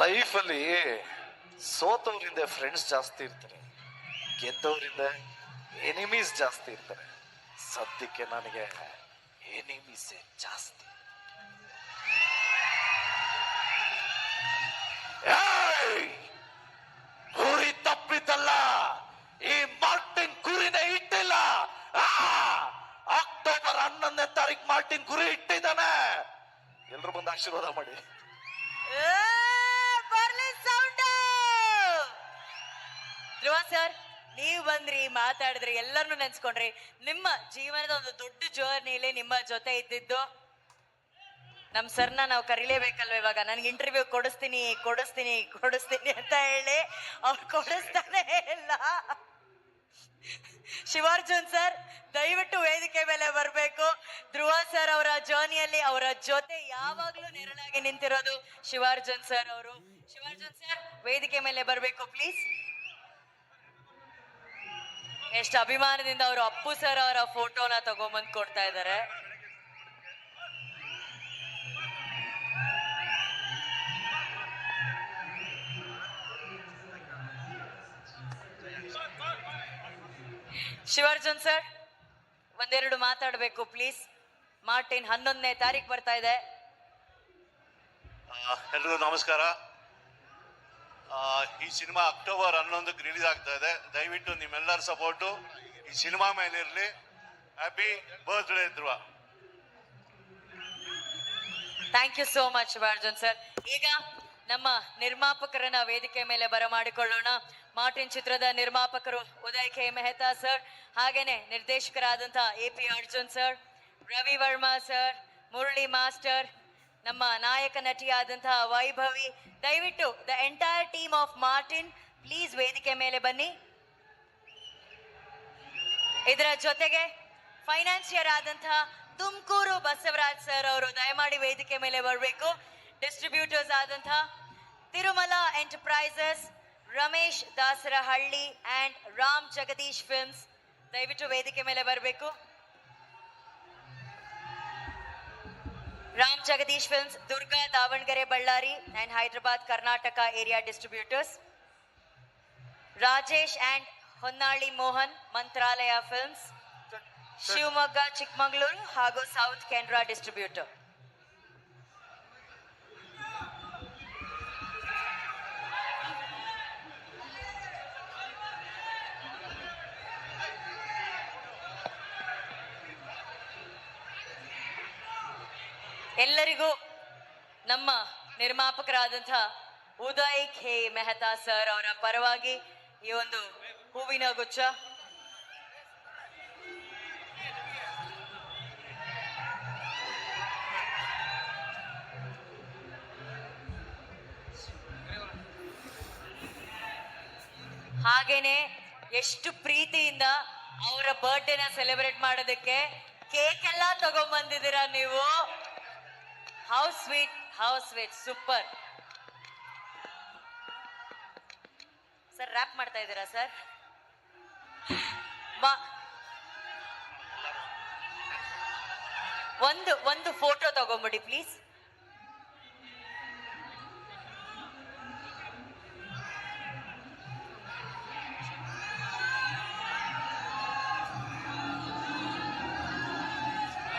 ಲೈಫಲ್ಲಿ ಸೋತವರಿಂದ ಫ್ರೆಂಡ್ಸ್ ಜಾಸ್ತಿ ಇರ್ತಾರೆ. ಗೆದ್ದವರಿಂದ ಎನಿಮೀಸ್ ಜಾಸ್ತಿ ಇರ್ತಾರೆ. ಸದ್ಯಕ್ಕೆ ನನಗೆ ಎನಿಮೀಸ್ ಜಾಸ್ತಿ. ಗುರಿ ತಪ್ಪಿದ್ದಲ್ಲ ಈ ಮಾರ್ಟಿನ್ ಗುರಿನೇ ಇಟ್ಟಿಲ್ಲ! ಅಕ್ಟೋಬರ್ ಹನ್ನೊಂದನೇ ತಾರೀಕು ಮಾರ್ಟಿನ್ ಗುರಿ ಇಟ್ಟಿದ್ದಾನೆ. ಎಲ್ರು ಬಂದು ಆಶೀರ್ವಾದ ಮಾಡಿ. ಧ್ರುವ ಸರ್, ನೀವು ಬಂದ್ರಿ, ಮಾತಾಡಿದ್ರಿ ಎಲ್ಲರನ್ನು ನೆನ್ಸ್ಕೊಂಡ್ರಿ. ನಿಮ್ಮ ಜೀವನದ ಒಂದು ದೊಡ್ಡ ಜೋರ್ನಿಲಿ ನಿಮ್ಮ ಜೊತೆ ಇದ್ದಿದ್ದು ನಮ್ ಸರ್ನ ನಾವು ಕರಿಲೇಬೇಕಲ್ವ ಇವಾಗ. ನನ್ಗೆ ಇಂಟರ್ವ್ಯೂ ಕೊಡಿಸ್ತೀನಿ ಕೊಡಿಸ್ತೀನಿ ಕೊಡಿಸ್ತೀನಿ ಅಂತ ಹೇಳಿ ಅವ್ರು ಕೊಡಿಸ್ತಾನೆ ಇಲ್ಲ. ಶಿವಾರ್ಜುನ್ ಸರ್, ದಯವಿಟ್ಟು ವೇದಿಕೆ ಮೇಲೆ ಬರಬೇಕು. ಧ್ರುವ ಸರ್ ಅವರ ಜರ್ನಿಯಲ್ಲಿ ಅವರ ಜೊತೆ ಯಾವಾಗ್ಲೂ ನೆರಳಾಗಿ ನಿಂತಿರೋದು ಶಿವಾರ್ಜುನ್ ಸರ್ ಅವರು. ಶಿವಾರ್ಜುನ್ ಸರ್, ವೇದಿಕೆ ಮೇಲೆ ಬರಬೇಕು ಪ್ಲೀಸ್ ಎಷ್ಟು ಅಭಿಮಾನದಿಂದ ಅವರು ಅಪ್ಪು ಸರ್ ಅವರ ಫೋಟೋನ ತಗೊಂಬಂದ್ ಕೊಡ್ತಾ ಇದ್ದಾರೆ. ಶಿವಾರ್ಜುನ್ ಸರ್, ಒಂದೆರಡು ಮಾತಾಡಬೇಕು ಪ್ಲೀಸ್ ಮಾರ್ಟಿನ್ ಹನ್ನೊಂದನೇ ತಾರೀಕು ಬರ್ತಾ ಇದೆ. ಎಲ್ರಿಗೂ ನಮಸ್ಕಾರ. ಈ ಸಿನಿಮಾ ಅಕ್ಟೋಬರ್ ಹನ್ನೊಂದಕ್ಕೆ ರಿಲೀಸ್ ಆಗ್ತಾ ಇದೆ. ದಯವಿಟ್ಟು ನಿಮ್ಮೆಲ್ಲರ ಸಪೋರ್ಟು ಈ ಸಿನಿಮಾ ಮೇಲೆ ಇರಲಿ happy birthday Dhruva. Thank you so much Shivarjun sir ಈಗ ನಮ್ಮ ನಿರ್ಮಾಪಕರನ್ನ ವೇದಿಕೆ ಮೇಲೆ ಬರಮಾಡಿಕೊಳ್ಳೋಣ ಮಾರ್ಟಿನ್ ಚಿತ್ರದ ನಿರ್ಮಾಪಕರು ಉದಯ್ ಕೆ. ಮೆಹ್ತಾ ಸರ್ ಹಾಗೇನೆ ನಿರ್ದೇಶಕರಾದಂತಹ A P Arjun sir Ravi Varma sir Murali master ನಮ್ಮ ನಾಯಕ ನಟಿಯಾದಂತಹ ವೈಭವಿ, ದಯವಿಟ್ಟು the entire team of Martin please ವೇದಿಕೆ ಮೇಲೆ ಬನ್ನಿ. ಇದರ ಜೊತೆಗೆ ಫೈನಾನ್ಸಿಯರ್ ಆದಂತಹ ತುಮಕೂರು ಬಸವರಾಜ್ ಸರ್ ಅವರು ದಯಮಾಡಿ ವೇದಿಕೆ ಮೇಲೆ ಬರಬೇಕು. ಡಿಸ್ಟ್ರಿಬ್ಯೂಟರ್ಸ್ ಆದಂತಹ Tirumala Enterprises Ramesh Dasarahalli and Ram Jagadish Films ದಯವಿಟ್ಟು ವೇದಿಕೆ ಮೇಲೆ ಬರಬೇಕು. Ram Jagadish Films, Durga Davanagere Ballari and Hyderabad Karnataka area distributors Rajesh and Honnali Mohan Mantralaya Films Shivamogga, Chikkamagaluru ಹಾಗೂ ಸೌತ್ ಕೆನರಾ ಡಿಸ್ಟ್ರಿಬ್ಯೂಟರ್ ಎಲ್ಲರಿಗೂ ನಮ್ಮ ನಿರ್ಮಾಪಕರಾದಂಥ ಉದಯ್ ಖೇ ಮೆಹತಾ ಸರ್ ಅವರ ಪರವಾಗಿ ಈ ಒಂದು ಹೂವಿನ ಗುಚ್ಛ. ಹಾಗೇನೆ ಎಷ್ಟು ಪ್ರೀತಿಯಿಂದ ಅವರ ಬರ್ಡೇನ ಸೆಲೆಬ್ರೇಟ್ ಮಾಡೋದಕ್ಕೆ ಕೇಕ್ ಎಲ್ಲ ತಗೊಂಡ್ಬಂದಿದ್ದೀರಾ ನೀವು? How sweet how sweet super sir rap ಮಾಡ್ತಾ ಇದ್ದೀರಾ ಸರ್ ಒಂದು ಒಂದು ಫೋಟೋ ತಗೊಂಬಿಡಿ ಪ್ಲೀಸ್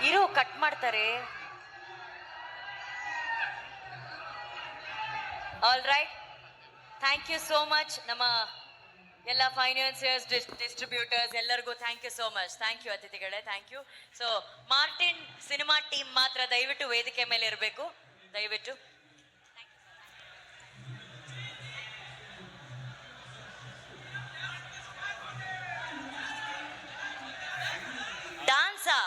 ಇರು ಕಟ್ ಮಾಡ್ತಾರೆ. All right thank you so much ನಮ್ಮ ಎಲ್ಲ ಫೈನಾನ್ಸಿಯರ್ಸ್ ಡಿಸ್ಟ್ರಿಬ್ಯೂಟರ್ಸ್ ಎಲ್ಲರಿಗೂ thank you so much thank you ಅತಿಥಿಗಳೇ thank you so Martin cinema team ಮಾತ್ರ ದಯವಿಟ್ಟು ವೇದಿಕೆ ಮೇಲೆ ಇರಬೇಕು ದಯವಿಟ್ಟು ಡಾನ್ಸಾ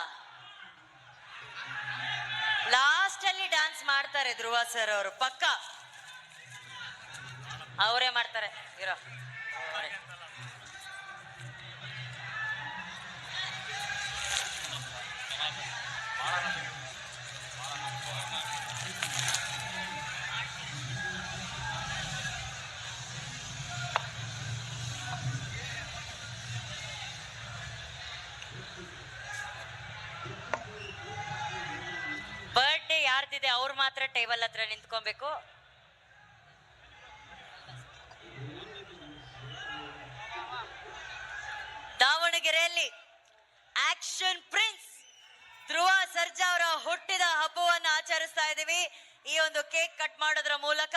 ಲಾಸ್ಟ್ ಅಲ್ಲಿ ಡಾನ್ಸ್ ಮಾಡ್ತಾರೆ ಧ್ರುವ ಸರ್ ಅವರು, ಪಕ್ಕ. ಅವರೇ ಮಾಡ್ತಾರೆ. ಇರೋ. ಬರ್ಡೇ ಯಾರ್ದಿದೆ ಅವ್ರು ಮಾತ್ರ ಟೇಬಲ್ ಹತ್ರ ನಿಂತ್ಕೊಬೇಕು. ದಾವಣಗೆರೆಯಲ್ಲಿ ಆಕ್ಷನ್ ಪ್ರಿನ್ಸ್ ಧ್ರುವ ಸರ್ಜಾ ಅವರ ಹುಟ್ಟಿದ ಹಬ್ಬವನ್ನು ಆಚರಿಸ್ತಾ ಇದ್ದೀವಿ. ಈ ಒಂದು ಕೇಕ್ ಕಟ್ ಮಾಡೋದ್ರ ಮೂಲಕ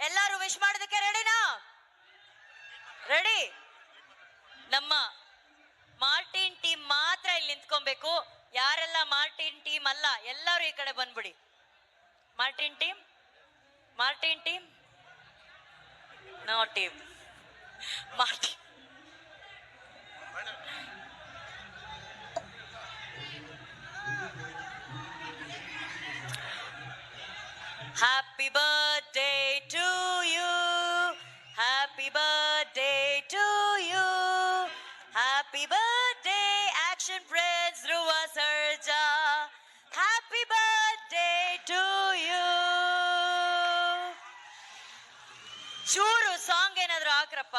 ಎಲ್ಲರೂ ವಿಶ್ ಮಾಡೋದಕ್ಕೆ ರೆಡಿನಾ ರೆಡಿ ನಮ್ಮ ಮಾರ್ಟಿನ್ ಟೀಮ್ ಮಾತ್ರ ಇಲ್ಲಿ ನಿಂತ್ಕೊಬೇಕು. ಯಾರೆಲ್ಲ ಮಾರ್ಟಿನ್ ಟೀಮ್ ಅಲ್ಲ, ಎಲ್ಲರೂ ಈ ಕಡೆ ಬಂದ್ಬಿಡಿ. Martin team? Martin team? No team Martin Happy birthday to you. Happy birthday to you. Happy birthday, Action Prince Ruva Sarja. Happy birthday to you. ಚೂರು ಸಾಂಗ್ ಏನಾದ್ರು ಹಾಕ್ರಪ್ಪ